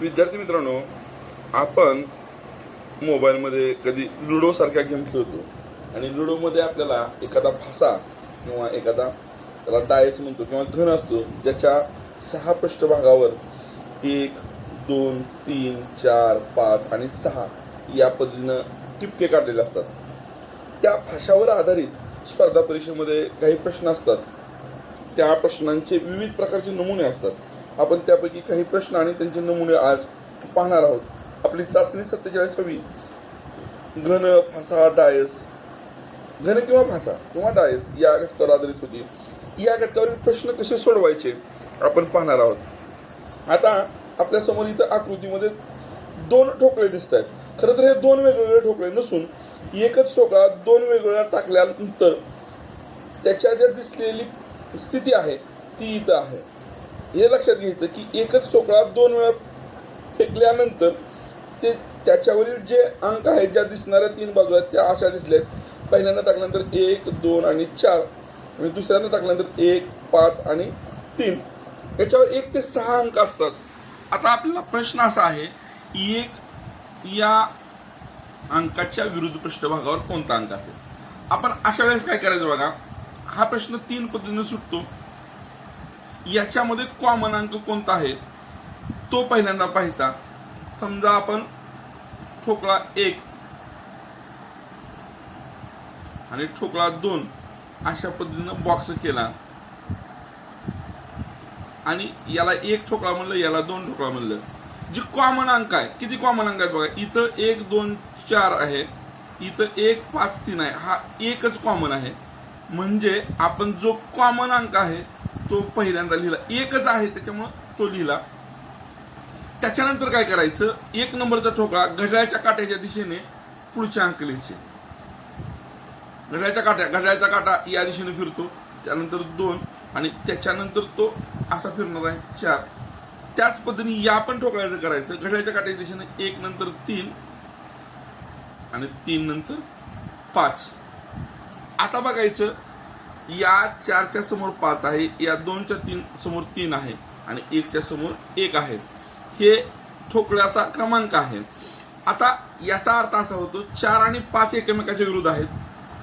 विद्यार्थी मित्रांनो आपण मोबाईलमध्ये कधी लुडोसारख्या गेम खेळतो आणि लुडोमध्ये आपल्याला एखादा फासा किंवा एखादा त्याला डायस म्हणतो किंवा घन असतो ज्याच्या सहा पृष्ठभागावर एक दोन तीन चार पाच आणि सहा या पद्धतीनं टिपके काढलेले असतात. त्या भाषावर आधारित स्पर्धा परीक्षेमध्ये काही प्रश्न असतात. त्या प्रश्नांचे विविध प्रकारचे नमुने असतात. आपण त्यापैकी काही प्रश्न आणि त्यांचे नमुने आज पाहणार आहोत. आपली चाचणी सत्तेचाळीसावी घन फासा डायस. घन किंवा फासा किंवा डायस या घटकावर आधारित होती. या घटकावरील प्रश्न कसे सोडवायचे? आपण पाहणार आहोत. आता आपल्यासमोर इथं आकृतीमध्ये दोन ठोकळे दिसत आहेत. खरं तर हे दोन वेगवेगळे ठोकळे नसून एकच ठोकळा दोन वेगवेगळ्या टाकल्यानंतर त्याच्या ज्या दिसलेली स्थिती आहे ती इथं आहे. हे लक्षात घ्यायचं की एकच सोकळा दोन वेळा फेकल्यानंतर ते त्याच्यावरील जे अंक आहेत ज्या दिसणाऱ्या तीन बाजू आहेत त्या अशा दिसल्यात. पहिल्यांदा टाकल्यानंतर एक दोन आणि चार. आणि दुसऱ्यांदा टाकल्यानंतर एक पाच आणि तीन. याच्यावर एक ते सहा अंक असतात. आता आपल्याला प्रश्न असा आहे एक या अंकाच्या विरुद्ध पृष्ठभागावर कोणता अंक असेल? आपण अशा वेळेस काय करायचं बघा हा प्रश्न तीन पद्धतीने सुटतो. याच्यामध्ये कॉमन अंक कोणता आहे? तो पहिल्यांदा पाहायचा. समजा आपण ठोकळा एक आणि ठोकळा दोन अशा पद्धतीनं बॉक्स केला. आणि याला एक ठोकळा म्हणलं याला दोन ठोकळा म्हणलं. जे कॉमन अंक आहे किती कॉमन अंक आहेत बघा. इथं एक दोन चार आहे. इथं एक पाच तीन आहे. हा एकच कॉमन आहे. म्हणजे आपण जो कॉमन अंक आहे तो पहिल्यांदा लिहिला. एकच आहे त्याच्यामुळं तो लिहिला. त्याच्यानंतर काय करायचं? एक नंबरचा ठोका घड्याळ्याच्या काट्याच्या दिशेने पुढच्या अंक लिहायचे घड्याळ्याच्या काट्या घड्याळ्याचा काटा या दिशेने फिरतो त्यानंतर दोन आणि त्याच्यानंतर तो असा फिरणार आहे चार. त्याच पद्धतीने या पण ठोकळ्याचं करायचं घड्याळ्याच्या काट्याच्या दिशेने एक नंतर तीन आणि तीन नंतर पाच. आता बघायचं या चारच्या समोर पाच आहे या दोनच्या तीन समोर तीन आहे आणि एकच्या समोर एक आहे. हे ठोकळ्याचा क्रमांक आहे. आता याचा अर्थ असा होतो चार आणि पाच एकमेकाच्या विरुद्ध आहेत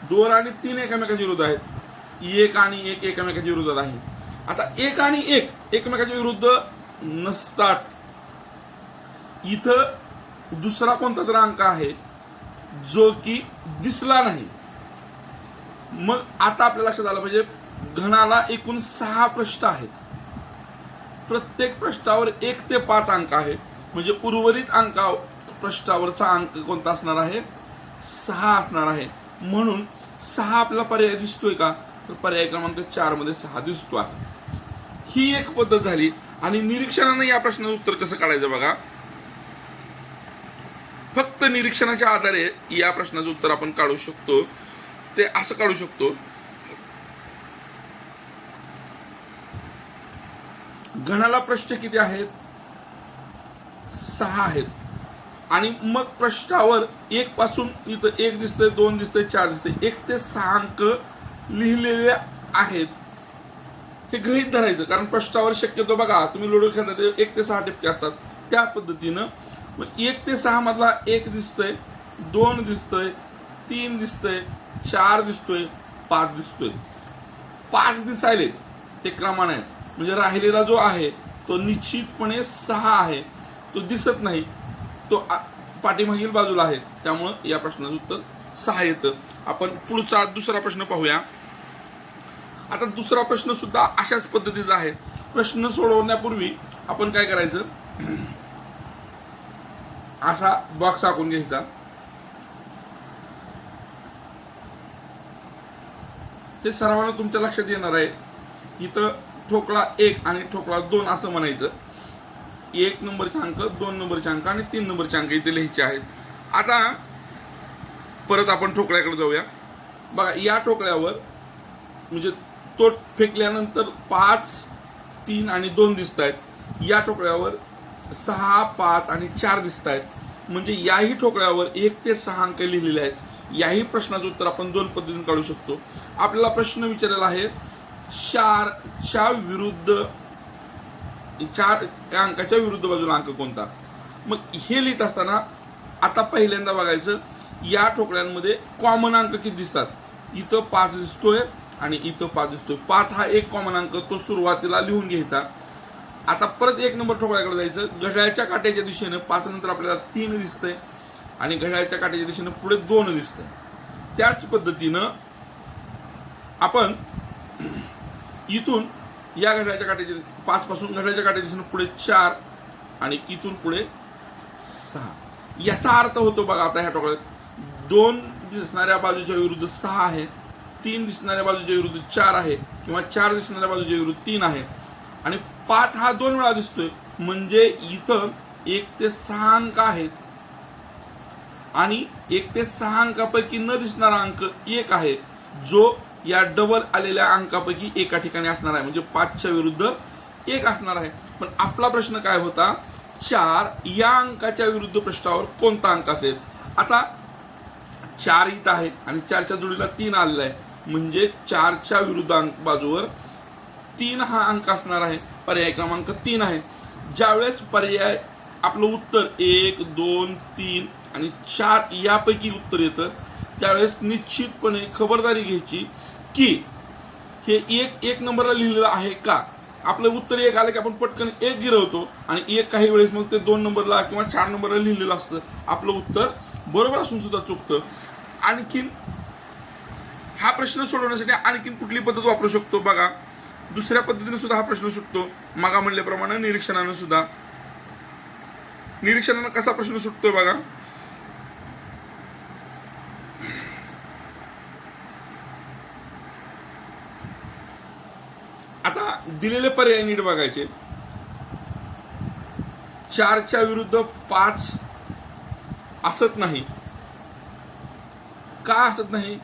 दोन आणि तीन एकमेकाच्या विरुद्ध आहेत एक आणि एक एकमेकाच्या विरोधात आहे. आता एक आणि एक एकमेकाच्या विरुद्ध नसतात. इथं दुसरा कोणता तरी अंक आहे जो की दिसला नाही. मग आता आपल्या लक्षात आलं पाहिजे घनाला एकूण सहा पृष्ठ आहेत. प्रत्येक पृष्ठावर एक ते पाच अंक आहे. म्हणजे उर्वरित अंका पृष्ठावरचा अंक कोणता असणार आहे? सहा असणार आहे. म्हणून सहा आपला पर्याय दिसतोय का? तर पर्याय क्रमांक चारमध्ये सहा दिसतो आहे. ही एक पद्धत झाली आणि निरीक्षणानं या प्रश्नाचं उत्तर कसं काढायचं बघा. फक्त निरीक्षणाच्या आधारे या प्रश्नाचं उत्तर आपण काढू शकतो. ते असं काढू शकतो. घनाला प्रश्न किती आहेत? सहा आहेत. आणि मग पृष्ठावर एक पासून इथं एक दिसतंय दोन दिसतंय चार दिसतंय. एक ते सहा अंक लिहिलेले आहेत. हे गृहित धरायचं कारण पृष्ठावर शक्यतो बघा तुम्ही लुडो खेळता ते एक ते सहा टिपके असतात. त्या पद्धतीनं मग एक ते सहा मधला एक दिसतंय दोन दिसतंय तीन दिसतंय चार दिसतोय पाच दिसतोय. पाच दिसायले ते क्रमाने आहेत. म्हणजे राहिलेला जो आहे तो निश्चितपणे सहा आहे. तो दिसत नाही तो पाठीमागील बाजूला आहे. त्यामुळं या प्रश्नाचं उत्तर सहा येतं. आपण पुढचा दुसरा प्रश्न पाहूया. आता दुसरा प्रश्न सुद्धा अशाच पद्धतीचा आहे. प्रश्न सोडवण्यापूर्वी आपण काय करायचं? असा बॉक्स आखून घ्यायचा. हे सर्वांना तुमच्या लक्षात येणार आहे. इथं ठोकळा एक आणि ठोकळा दोन असं म्हणायचं. एक नंबरचे अंक दोन नंबरचे अंक आणि तीन नंबरचे अंक इथे लिहायचे आहेत. आता परत आपण ठोकळ्याकडे जाऊया. बघा या ठोकळ्यावर म्हणजे तो फेकल्यानंतर पाच तीन आणि दोन दिसत आहेत या ठोकळ्यावर सहा पाच आणि चार दिसत आहेत म्हणजे याही ठोकळ्यावर एक ते सहा अंक लिहिलेले आहेत. याही प्रश्नाचं उत्तर आपण दोन पद्धतीने काढू शकतो. आपल्याला प्रश्न विचारलेला आहे चार च्या विरुद्ध चार या अंकाच्या विरुद्ध बाजूला अंक कोणता? मग हे लिहित असताना आता पहिल्यांदा बघायचं या ठोकळ्यांमध्ये कॉमन अंक किती दिसतात? इथं पाच दिसतोय आणि इथं पाच दिसतोय. पाच हा एक कॉमन अंक तो सुरुवातीला लिहून घ्यायचा. आता परत एक नंबर ठोकळ्याकडे जायचं. घड्याळच्या काट्याच्या दिशेनं पाच नंतर आपल्याला तीन दिसतंय. आणि घड्याळच्या काट्याच्या दिशेनं पुढे दोन दिसतंय. त्याच पद्धतीनं आपण इथून या घड्याळच्या काट्याच्या पाच पासून घड्याळच्या काट्याच्या दिशेनं पुढे चार आणि इथून पुढे सहा. याचा अर्थ होतो बघा आता ह्या टोकळ्यात दोन दिसणाऱ्या बाजूच्या विरुद्ध सहा आहे तीन दिसणाऱ्या बाजूच्या विरुद्ध चार आहे किंवा चार दिसणाऱ्या बाजूच्या विरुद्ध तीन आहे. आणि पाच हा दोन वेळा दिसतोय. म्हणजे इथं एक ते सहा अंक आहेत. आणि एक ते सहा अंकापैकी न दिसणारा अंक एक आहे जो या डबल आलेल्या अंकापैकी एका ठिकाणी असणार आहे. म्हणजे पाचच्या विरुद्ध एक असणार आहे. पण आपला प्रश्न काय होता? चार या अंकाच्या विरुद्ध पृष्ठावर कोणता अंक असेल? आता चार इथं आहे आणि चारच्या जोडीला तीन आलेला आहे. म्हणजे चारच्या विरुद्ध अंक बाजूवर तीन हा अंक असणार आहे. पर्याय क्रमांक तीन आहे. ज्यावेळेस पर्याय आपलं उत्तर एक दोन तीन आणि चार यापैकी उत्तर येतं. त्यावेळेस निश्चितपणे खबरदारी घ्यायची की हे एक एक नंबरला लिहिलेलं आहे का? आपलं उत्तर एक आलं की आपण पटकन एक गिरवतो आणि एक काही वेळेस मग ते दोन नंबरला किंवा चार नंबरला लिहिलेलं असतं. आपलं उत्तर बरोबर असून सुद्धा चुकतं. आणखीन हा प्रश्न सोडवण्यासाठी आणखीन कुठली पद्धत वापरू शकतो बघा. दुसऱ्या पद्धतीने सुद्धा हा प्रश्न सुटतो. मागा म्हणल्याप्रमाणे निरीक्षणानं सुद्धा. निरीक्षणानं कसा प्रश्न सुटतोय बघा. आता दिलेले पर्याय नीट बघायचे. चारच्या विरुद्ध पाच असत नाही. का असत नाही?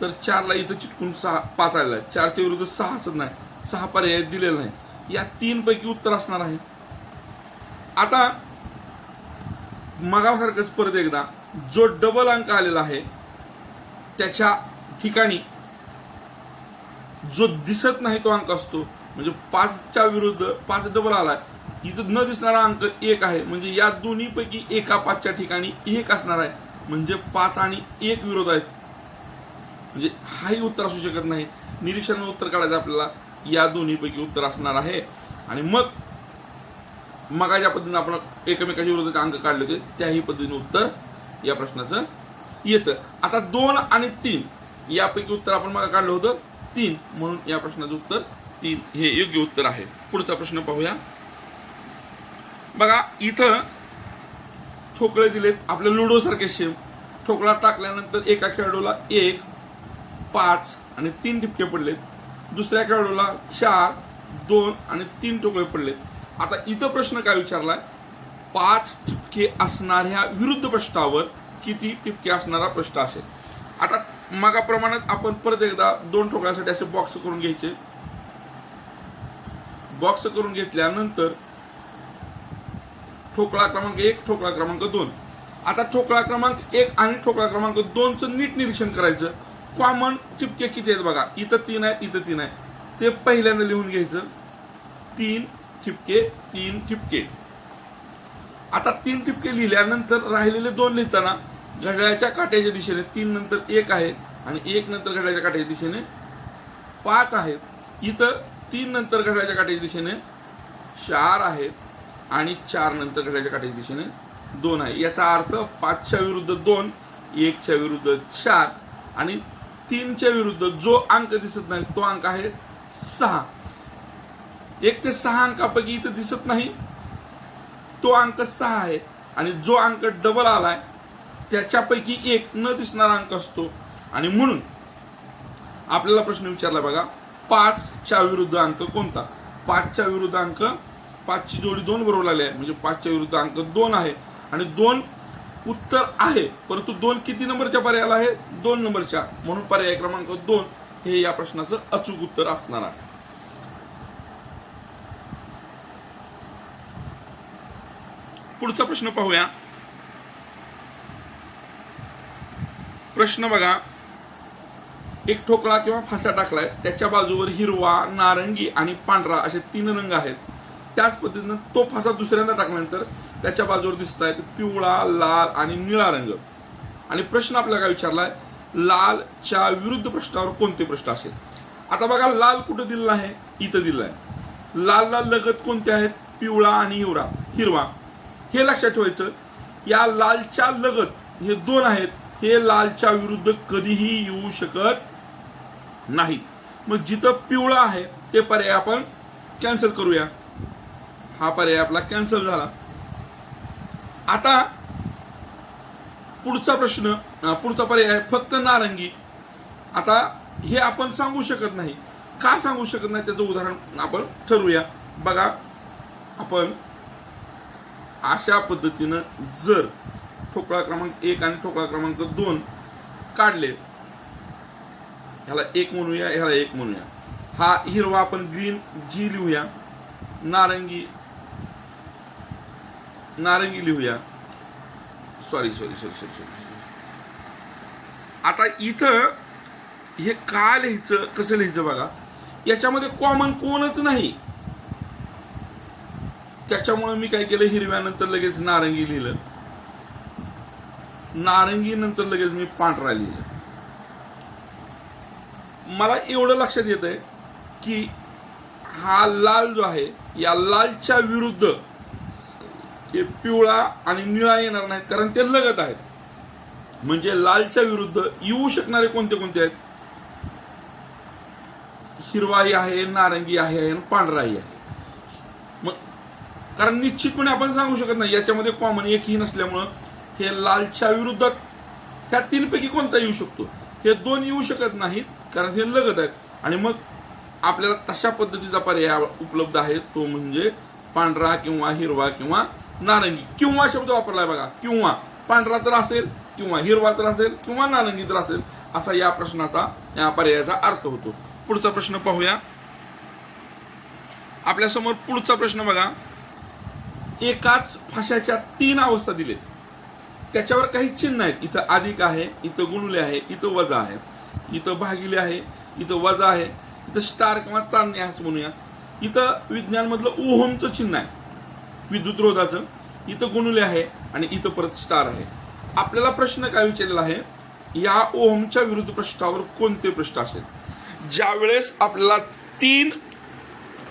तर चारला इथं चिटकून सहा पाच आलेला आहे. चारच्या विरुद्ध सहा असत नाही. सहा पर्याय दिलेला नाही. या तीन पैकी उत्तर असणार आहे. आता मगासारखंच परत एकदा जो डबल अंक आलेला आहे त्याच्या ठिकाणी जो दिसत नाही तो अंक असतो. म्हणजे पाचच्या विरुद्ध पाच डबल आलाय. इथं न दिसणारा अंक एक आहे. म्हणजे या दोन्हीपैकी एका पाचच्या ठिकाणी एक असणार आहे. म्हणजे पाच आणि एक विरोध आहेत. म्हणजे हाही उत्तर असू शकत नाही. निरीक्षण उत्तर काढायचं आपल्याला या दोन्हीपैकी उत्तर असणार आहे. आणि मग मग ज्या पद्धतीने आपण एकमेकाच्या विरोधाचे अंक काढले होते. त्याही पद्धतीने उत्तर या प्रश्नाचं येतं. आता दोन आणि तीन यापैकी उत्तर आपण मग काढलं होतं. तीन म्हणून या प्रश्नाचं उत्तर तीन. हे योग्य उत्तर आहे. पुढचा प्रश्न पाहूया. बघा इथं ठोकळे दिलेत. आपल्या लुडो सारखे शेम ठोकळा टाकल्यानंतर एका खेळाडूला एक पाच आणि तीन टिपके पडलेत. दुसऱ्या खेळाडूला चार दोन आणि तीन ठोकळे पडलेत. आता इथं प्रश्न काय विचारलाय? पाच टिपके असणाऱ्या विरुद्ध पृष्ठावर किती टिपके असणारा पृष्ठ असेल? आता मगाप्रमाणात आपण परत एकदा दोन ठोकळ्यासाठी असे बॉक्स करून घ्यायचे. बॉक्स करून घेतल्यानंतर ठोकळा क्रमांक एक ठोकळा क्रमांक दोन. आता ठोकळा क्रमांक एक आणि ठोकळा क्रमांक दोनचं नीट निरीक्षण करायचं. कॉमन चिपके किती आहेत बघा. इथं तीन आहे इथं तीन आहे. ते पहिल्यांदा लिहून घ्यायचं. तीन ठिपके तीन ठिपके आता तीन ठिपके लिहिल्यानंतर राहिलेले दोन लिहिताना घड्याळाच्या काट्याच्या दिशेने तीन नंतर एक आहे आणि एक नंतर घड्याळ्याच्या काट्याच्या दिशेने पाच आहेत. इथं तीन नंतर घड्याळ्याच्या काट्याच्या दिशेने चार आहेत आणि चार नंतर घड्याच्या काट्याच्या दिशेने दोन आहे. याचा अर्थ पाचच्या विरुद्ध दोन एकच्या विरुद्ध चार आणि तीनच्या विरुद्ध जो अंक दिसत नाही तो अंक आहे सहा. एक ते सहा अंकापैकी इथं दिसत नाही. तो अंक सहा आहे आणि जो अंक डबल आलाय त्याच्यापैकी एक न दिसणारा अंक असतो. आणि म्हणून आपल्याला प्रश्न विचारला बघा पाचच्या विरुद्ध अंक कोणता? पाचच्या विरुद्ध अंक पाचची जोडी दोन बरोबर आली आहे. म्हणजे पाचच्या विरुद्ध अंक दोन आहे. आणि दोन उत्तर आहे परंतु दोन किती नंबरच्या पर्यायाला आहे? दोन नंबरच्या. म्हणून पर्याय क्रमांक दोन हे या प्रश्नाचं अचूक उत्तर असणार आहे. पुढचा प्रश्न पाहूया. प्रश्न बघा. एक ठोकळा किंवा फासा टाकलाय त्याच्या बाजूवर हिरवा नारंगी आणि पांढरा असे तीन रंग आहेत. त्याच पद्धतीनं तो फासा दुसऱ्यांदा टाकल्यानंतर त्याच्या बाजूवर दिसत आहेत पिवळा लाल आणि निळा रंग. आणि प्रश्न आपल्याला काय विचारलाय? लालच्या विरुद्ध प्रश्नावर कोणते प्रश्न असेल? आता बघा लाल कुठं दिलेला आहे? इथं दिलेला आहे. लाल लाल लगत कोणते आहेत? पिवळा आणि हिवरा. हिरवा. हे लक्षात ठेवायचं या लालच्या लगत हे दोन आहेत. हे लालच्या विरुद्ध कधीही येऊ शकत नाही. मग जिथं पिवळा आहे ते पर्याय आपण कॅन्सल करूया. हा पर्याय आपला कॅन्सल झाला. आता पुढचा प्रश्न पुढचा पर्याय फक्त नारंगी. आता हे आपण सांगू शकत नाही. का सांगू शकत नाही? त्याचं उदाहरण आपण ठरवूया. बघा आपण अशा पद्धतीनं जर ठोकळा क्रमांक एक आणि ठोकळा क्रमांक दोन काढले. ह्याला एक म्हणूया ह्याला एक म्हणूया. हा हिरवा आपण ग्रीन जी लिहूया. नारंगी नारंगी लिहूया. Sorry sorry sorry sorry sorry आता इथं हे का लिहायचं कसं लिहायचं बघा. याच्यामध्ये कॉमन कोणच नाही. त्याच्यामुळे मी काय केलं हिरव्यानंतर लगेच नारंगी लिहिलं. नारंगी नंतर लगेच मी पांढरा लिहिलं मला एवढं लक्षात येत आहे की हा लाल जो आहे या लालच्या विरुद्ध हे पिवळा आणि निळा येणार नाहीत कारण ते लगत आहेत. म्हणजे लालच्या विरुद्ध येऊ शकणारे कोणते कोणते आहेत? हिरवाही आहे नारंगी आहे आणि पांढराही आहे. मग कारण निश्चितपणे आपण सांगू शकत नाही याच्यामध्ये कॉमन एकही नसल्यामुळं हे लालच्या विरुद्धात ह्या तीनपैकी कोणता येऊ शकतो? हे दोन येऊ शकत नाहीत कारण हे लगत आहेत. आणि मग आपल्याला तशा पद्धतीचा पर्याय उपलब्ध आहे तो म्हणजे पांढरा किंवा हिरवा किंवा नारंगी. किंवा शब्द वापरलाय बघा किंवा. पांढरा तर असेल किंवा हिरवा तर असेल किंवा नारंगी तर असेल असा या प्रश्नाचा या पर्यायाचा अर्थ होतो. पुढचा प्रश्न पाहूया. आपल्यासमोर पुढचा प्रश्न बघा. एकाच फाशाच्या तीन अवस्था दिलेत. त्याच्यावर काही चिन्ह आहेत. इथं अधिक आहे इथं गुणुले आहे इथं वजा आहे. इथं भागिले आहे इथं वजा आहे इथं स्टार किंवा चांदणे आहे असं म्हणूया. इथं विज्ञानमधलं ओहमचं चिन्ह आहे. विद्युत रोधाचं इथं गुणुले आहे आणि इथं परत स्टार आहे. आपल्याला प्रश्न काय विचारलेला आहे? या ओहमच्या विरुद्ध पृष्ठावर कोणते पृष्ठ असेल? ज्या वेळेस आपल्याला तीन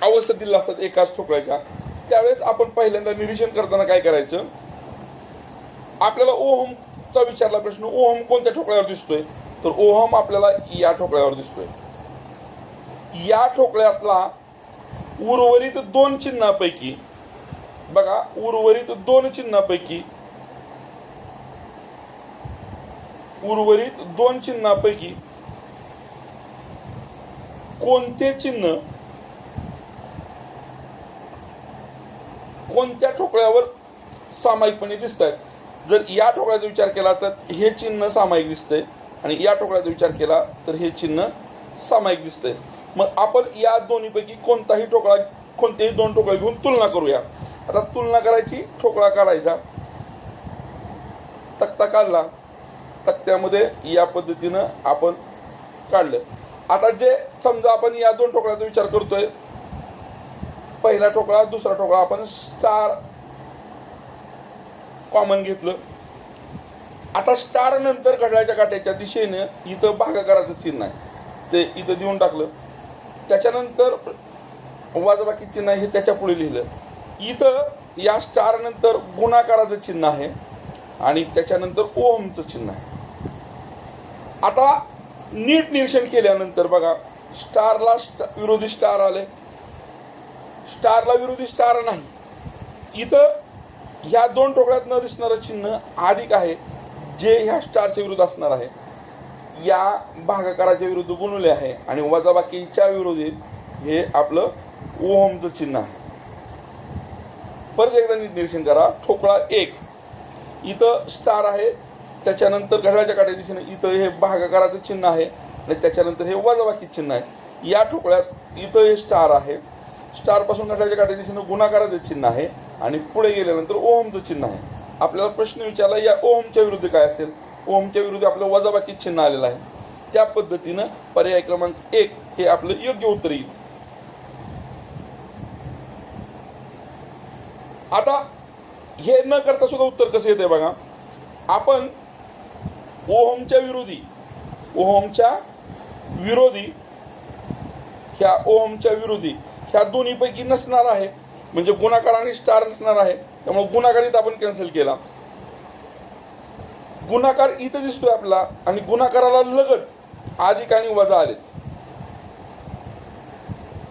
अवस्था दिल्या असतात एकाच ठोकळ्याच्या त्यावेळेस आपण पहिल्यांदा निरीक्षण करताना काय करायचं? आपल्याला ओहमचा विचारला प्रश्न ओहम कोणत्या ठोकळ्यावर दिसतोय? तर ओहम आपल्याला या ठोकळ्यावर दिसतोय. या ठोकळ्यातला उर्वरित दोन चिन्हापैकी बघा उर्वरित दोन चिन्हापैकी उर्वरित दोन चिन्हापैकी कोणते चिन्ह कोणत्या ठोकळ्यावर सामायिकपणे दिसत आहेत जर या ठोकळ्याचा विचार केला तर हे चिन्ह सामायिक दिसतंय आणि या ठोकळ्याचा विचार केला तर हे चिन्ह सामायिक दिसतंय. मग आपण या दोन्हीपैकी कोणताही ठोकळा कोणतेही दोन ठोकळे घेऊन तुलना करूया. आता तुलना करायची ठोकळा काढायचा. तक्ता काढला. तक्त्यामध्ये या पद्धतीनं आपण काढलं. आता जे समजा आपण या दोन ठोकळ्याचा विचार करतोय पहिला ठोकळा दुसरा ठोकळा आपण चार कॉमन घेतलं. आता स्टार नंतर घड्याळ्याच्या काट्याच्या दिशेनं इथं भागाकाराचं चिन्ह आहे. ते इथं देऊन टाकलं. त्याच्यानंतर वाजबाकी चिन्ह आहे हे त्याच्या पुढे लिहिलं. इथं या स्टार नंतर गुणाकाराचं चिन्ह आहे आणि त्याच्यानंतर ओमचं चिन्ह आहे. आता नीट निरीक्षण केल्यानंतर बघा स्टारला स्टा- विरोधी स्टार आले. स्टारला विरोधी स्टार नाही. इथं ह्या दोन टोकळ्यात न दिसणारं चिन्ह अधिक आहे जे ह्या स्टारच्या विरुद्ध असणार आहे. या भागाकाराच्या विरुद्ध गुणवले आहे आणि वजाबाकीच्या विरोधीत हे आपलं ओहमचं चिन्ह आहे. परत एकदा नीट निरीक्षण करा. ठोकळा एक. इथं स्टार आहे त्याच्यानंतर घड्याळाच्या काट्या दिशेने इथं हे भागाकाराचं चिन्ह आहे आणि त्याच्यानंतर हे वजाबाकी चिन्ह आहे. या ठोकळ्यात इथं हे स्टार आहे. स्टारपासून घड्याळाच्या काट्या दिशेने गुणाकाराचं चिन्ह आहे. आणि पुढे गेल्यानंतर ओमचं चिन्ह आहे. आपल्याला प्रश्न विचारला या ओमच्या विरुद्ध काय असेल? ओमच्या विरुद्ध आपलं वजाबाकी चिन्ह आलेलं आहे. त्या पद्धतीनं पर्याय क्रमांक एक हे आपलं योग्य उत्तर येईल. आता हे न करता सुद्धा उत्तर कसं येते बघा? आपण ओहमच्या विरोधी ओहमच्या विरोधी ह्या ओहमच्या विरोधी ह्या दोन्हीपैकी नसणार आहे. म्हणजे गुणाकार आणि स्टार नसणार आहे. त्यामुळे गुणाकार इथं आपण कॅन्सल केला. गुणाकार इथं दिसतोय आपला आणि गुणाकाराला लगत अधिक आणि वजा आलेत.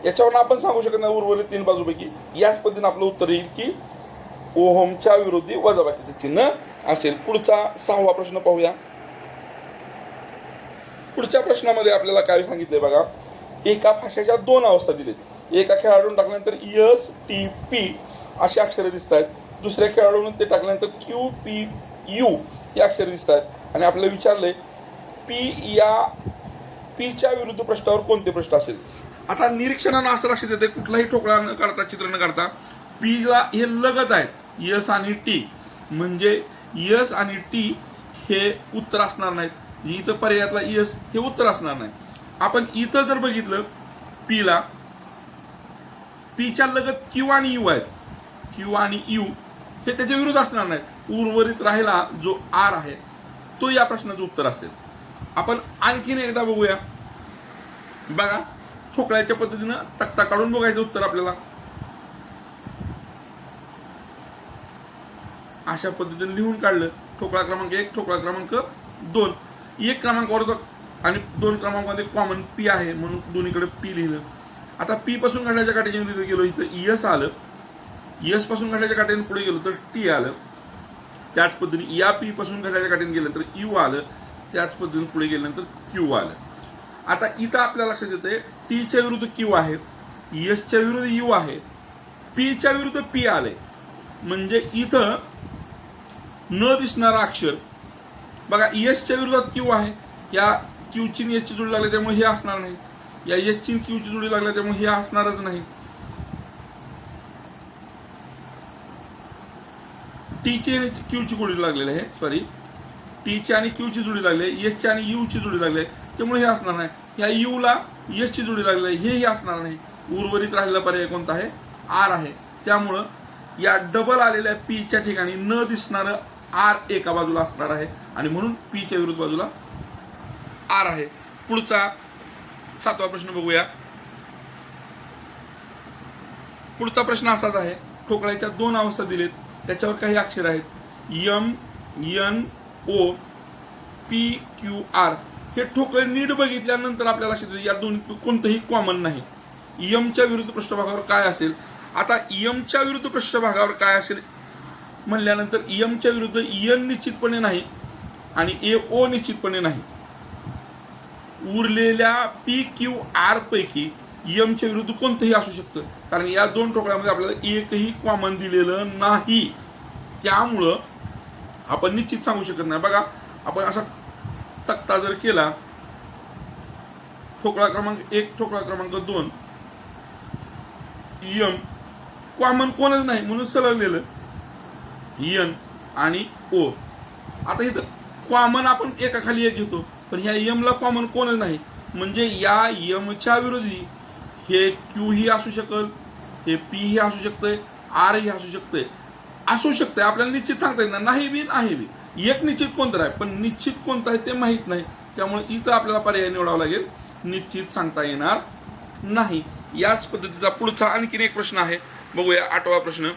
याच्यावर आपण सांगू शकत नाही उर्वरित तीन बाजूपैकी. याच पद्धतीने आपलं उत्तर येईल की ओहमच्या विरोधी वजाबाकीचं चिन्ह असेल. पुढचा सहावा प्रश्न पाहूया. पुढच्या प्रश्नामध्ये आपल्याला काय सांगितलंय बघा. एका भाषेच्या दोन अवस्था दिलेत. एका खेळाडून टाकल्यानंतर एस टी पी अशी अक्षरं दिसत आहेत दुसऱ्या खेळाडून ते टाकल्यानंतर क्यू पी यू ही अक्षरं दिसत आहेत आणि आपल्याला विचारले पी या पीच्या विरुद्ध प्रश्नावर कोणते प्रश्न असेल? आता निरीक्षणानं असं लक्षात येते कुठलाही ठोकळा न करता चित्र न करता पीला हे लगत आहेत. यस आणि टी म्हणजे यस आणि टी हे उत्तर असणार नाहीत. इथं पर्यायातला यस हे उत्तर असणार नाही. आपण इथं जर बघितलं पीला पीच्या लगत क्यू आणि यू आहेत. क्यू आणि यू हे त्याच्या विरुद्ध असणार नाहीत. उर्वरित राहिला जो आर आहे तो या प्रश्नाचं उत्तर असेल. आपण आणखीन एकदा बघूया. बघा ठोकळ्याच्या पद्धतीनं तक्ता काढून बघायचं उत्तर आपल्याला. अशा पद्धतीने लिहून काढलं. ठोकळा क्रमांक एक ठोकळा क्रमांक दोन. एक क्रमांकावर आणि दोन क्रमांकामध्ये कॉमन पी आहे म्हणून दोन्हीकडे पी लिहिलं. आता पी पासून काढण्याच्या काठीने तिथे गेलो इथं यस आलं. यसपासून काढण्याच्या काठीने पुढे गेलो तर टी आलं. त्याच पद्धतीने या पी पासून काढण्याच्या काट्याने गेलं तर यू आलं. त्याच पद्धतीने पुढे गेल्यानंतर क्यू आलं. आता इथं आपल्या लक्षात येते टीच्या विरुद्ध क्यू आहे यसच्या विरुद्ध यू आहे पीच्या विरुद्ध पी आले म्हणजे इथं न दिसणारा अक्षर बघा यसच्या विरोधात क्यू आहे. या क्यूची एसची जोड लागली त्यामुळे हे असणार नाही. या एसची क्यूची जोडी लागल्या त्यामुळे हे असणारच नाही. टीची आणि क्यूची जोडी लागलेली आहे सॉरी टीची आणि क्यूची जोडी लागली एसची आणि यूची जोडी लागली आहे त्यामुळे हे असणार नाही. या यूला एसची जोडी लागली आहे हेही असणार नाही. उर्वरित राहिलेला पर्याय कोणता आहे? आर आहे. त्यामुळं या डबल आलेल्या पीच्या ठिकाणी न दिसणारं आर एका बाजूला असणार आहे. आणि म्हणून पीच्या विरुद्ध बाजूला आर आहे. पुढचा सातवा प्रश्न बघूया. पुढचा प्रश्न असाच आहे. ठोकळ्याच्या दोन अवस्था दिलेत. त्याच्यावर काही अक्षर आहेत. M N O P Q R. हे ठोकळे नीट बघितल्यानंतर आपल्याला लक्षात या दोन कोणतंही कॉमन नाही. यमच्या विरुद्ध पृष्ठभागावर काय असेल? आता यमच्या विरुद्ध पृष्ठभागावर काय असेल? म्हणल्यानंतर यमच्या विरुद्ध यन निश्चितपणे नाही आणि ए ओ निश्चितपणे नाही. उरलेल्या पी क्यू आर पैकी यमच्या विरुद्ध कोणतंही असू शकतं. कारण या दोन ठोकळ्यामध्ये आपल्याला एकही कॉमन दिलेलं नाही. त्यामुळं आपण निश्चित सांगू शकत नाही. बघा आपण असा तक्ता जर केला ठोकळा क्रमांक एक ठोकळा क्रमांक दोन यम कॉमन कोणच नाही म्हणून सलगलेलं. यन आणि ओ आता इथं कॉमन आपण एकाखाली एक घेतो. पण ह्या यमला कॉमन कोणच नाही. म्हणजे या यमच्या विरोधी हे क्यू ही असू शकल हे पी ही असू शकतंय आर ही असू शकतंय. असू शकतंय. आपल्याला निश्चित सांगता येणार नाही. नाही बी नाही बी. एक निश्चित कोणतं आहे पण निश्चित कोणतं आहे ते माहीत नाही. त्यामुळे इथं आपल्याला पर्याय निवडावा लागेल. निश्चित सांगता येणार नाही. याच पद्धतीचा पुढचा आणखीन एक प्रश्न आहे. बघूया आठवा प्रश्न.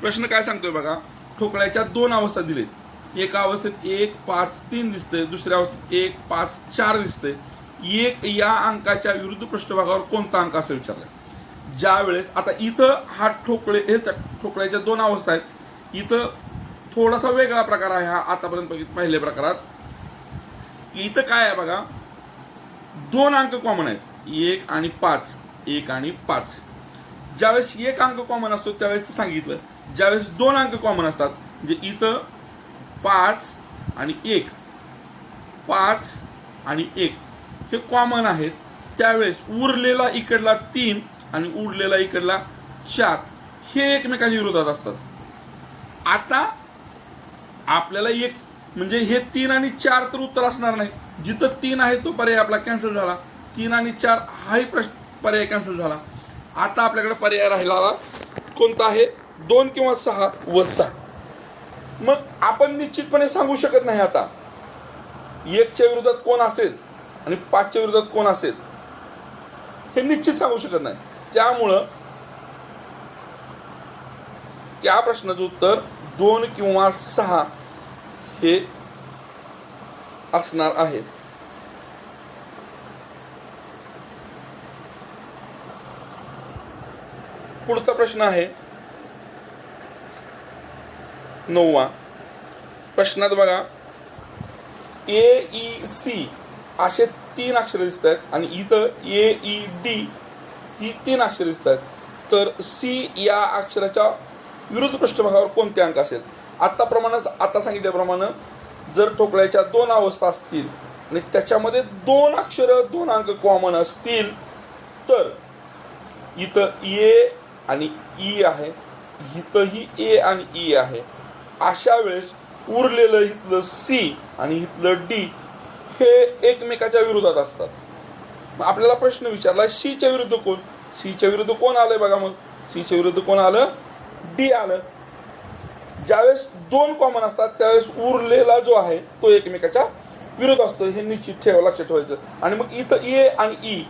प्रश्न काय सांगतोय बघा? ठोकळ्याच्या दोन अवस्था दिलेत. एका अवस्थेत एक पाच तीन दिसतंय दुसऱ्या अवस्थेत एक पाच चार दिसतंय. एक या अंकाच्या विरुद्ध पृष्ठभागावर कोणता अंक असं विचारलंय? ज्या वेळेस आता इथं हा ठोकळे हे ठोकळ्याच्या दोन अवस्था आहेत. इथं थोडासा वेगळा प्रकार आहे हा आतापर्यंत पहिल्या प्रकारात. इथं काय आहे बघा? दोन अंक कॉमन आहेत. एक आणि पाच. एक आणि पाच. ज्यावेळेस एक अंक कॉमन असतो त्यावेळेस सांगितलं. ज्यावेळेस दोन अंक कॉमन असतात म्हणजे इथं पाच आणि एक. पाच आणि एक. हे कॉमन आहेत. त्यावेळेस उरलेला इकडला तीन आणि उरलेला इकडला चार. हे एकमेकांच्या विरोधात असतात. आता आपल्याला एक म्हणजे हे तीन आणि चार तर उत्तर असणार नाही. जिथं तीन आहे तो पर्याय आपला कॅन्सल झाला. तीन आणि चार हाही प्रश्न पर्याय कॅन्सल झाला. आता आपल्याकडे पर्याय राहिला कोणता आहे? दोन किंवा सहा व सहा मग आपण निश्चितपणे सांगू शकत नाही आता. एकच्या विरोधात कोण असेल आणि पाचच्या विरोधात कोण असेल हे निश्चित सांगू शकत नाही. त्यामुळं त्या प्रश्नाचं उत्तर दोन किंवा सहा हे असणार आहे. पुढचा प्रश्न आहे नववा. प्रश्नात बघा. ए ई सी असे तीन अक्षरं दिसत आहेत आणि इथं ए ई डी ही तीन अक्षरं दिसत आहेत तर सी या अक्षराच्या विरुद्ध पृष्ठभागावर कोणते अंक असेल? आताप्रमाणे आता सांगितल्याप्रमाणे जर ठोकळ्याच्या दोन अवस्था असतील आणि त्याच्यामध्ये दोन अक्षर दोन अंक कॉमन असतील तर इथं ए आणि ई आहे. इथंही ए आणि ई आहे. अशा वेळेस उरलेलं इथलं सी आणि इथलं डी हे एकमेकाच्या विरोधात असतात. मग आपल्याला प्रश्न विचारला सीच्या विरुद्ध कोण? सीच्या विरुद्ध कोण आलंय बघा मग. सीच्या विरुद्ध कोण आलं? डी आलं. ज्यावेळेस दोन कॉमन असतात त्यावेळेस उरलेला जो आहे तो एकमेकाच्या विरोध असतो. हे निश्चित ठेवा लक्षात ठेवायचं. आणि मग इथं ए आणि ई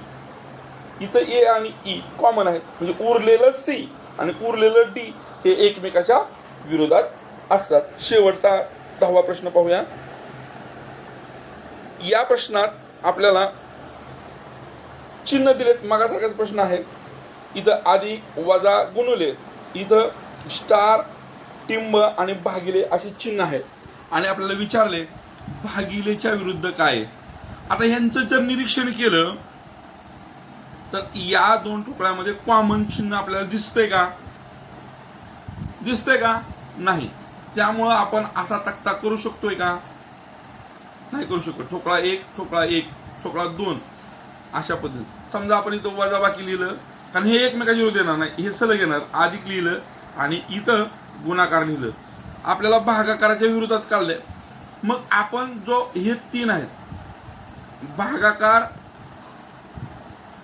इथं ए आणि ई कॉमन आहे म्हणजे उरलेलं सी आणि उरलेलं डी हे एकमेकाच्या विरोधात असतात. शेवटचा दहावा प्रश्न पाहूया. या प्रश्नात आपल्याला चिन्ह दिलेत. मागासारखाच प्रश्न आहे. इथं अधिक वजा गुणुले. इथं स्टार टिंब आणि भागिले असे चिन्ह आहेत आणि आपल्याला विचारले भागिलेच्या विरुद्ध काय आहे? आता ह्यांचं जर निरीक्षण केलं तर या दोन तुकड्यामध्ये कॉमन चिन्ह आपल्याला दिसतंय का? दिसतंय का? नाही. त्यामुळं आपण असा तक्ता करू शकतोय का? नाही करू शकतो. ठोकळा एक ठोकळा एक ठोकळा दोन अशा पद्धतीने समजा आपण इथं वजाबाकी लिहिलं कारण हे एकमेकाची विरोध देणार नाही. हे सलग येणार अधिक लिहिलं आणि इथं गुणाकार लिहिलं. आपल्याला भागाकाराच्या विरोधात काढलंय. मग आपण जो हे तीन आहेत. भागाकार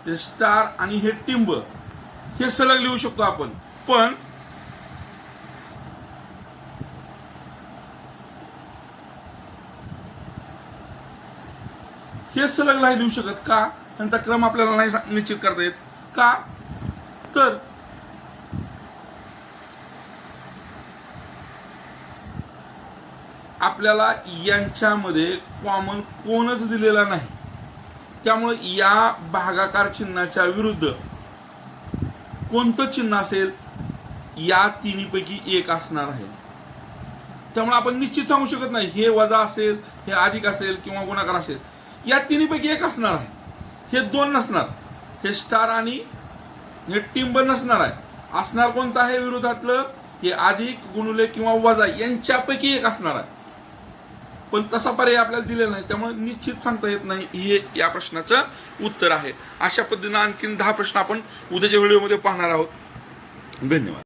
हे स्टार आणि हे टिंब. हे सलग लिहू शकतो आपण. पण हे सलग नाही लिहू शकत का? त्यांचा क्रम आपल्याला नाही निश्चित करता येत. का? तर आपल्याला यांच्यामध्ये कॉमन कोणच दिलेला नाही. त्यामुळे या भागाकार चिन्हाच्या विरुद्ध कोणतं चिन्ह असेल? या तिन्हीपैकी एक असणार आहे. त्यामुळे आपण निश्चित सांगू शकत नाही हे वजा असेल हे अधिक असेल किंवा गुणाकार असेल. या तिन्हीपैकी एक असणार आहे. हे दोन नसणार. हे स्टार आणि हे टिंब नसणार आहे. असणार कोणतं आहे विरोधातलं? हे अधिक गुणुले किंवा वजा यांच्यापैकी एक असणार आहे. पण तसा पर्याय आपल्याला दिलेला नाही त्यामुळे निश्चित सांगता येत नाही. हे या प्रश्नाचं उत्तर आहे. अशा पद्धतीनं आणखीन दहा प्रश्न आपण उद्याच्या व्हिडिओमध्ये पाहणार आहोत. धन्यवाद.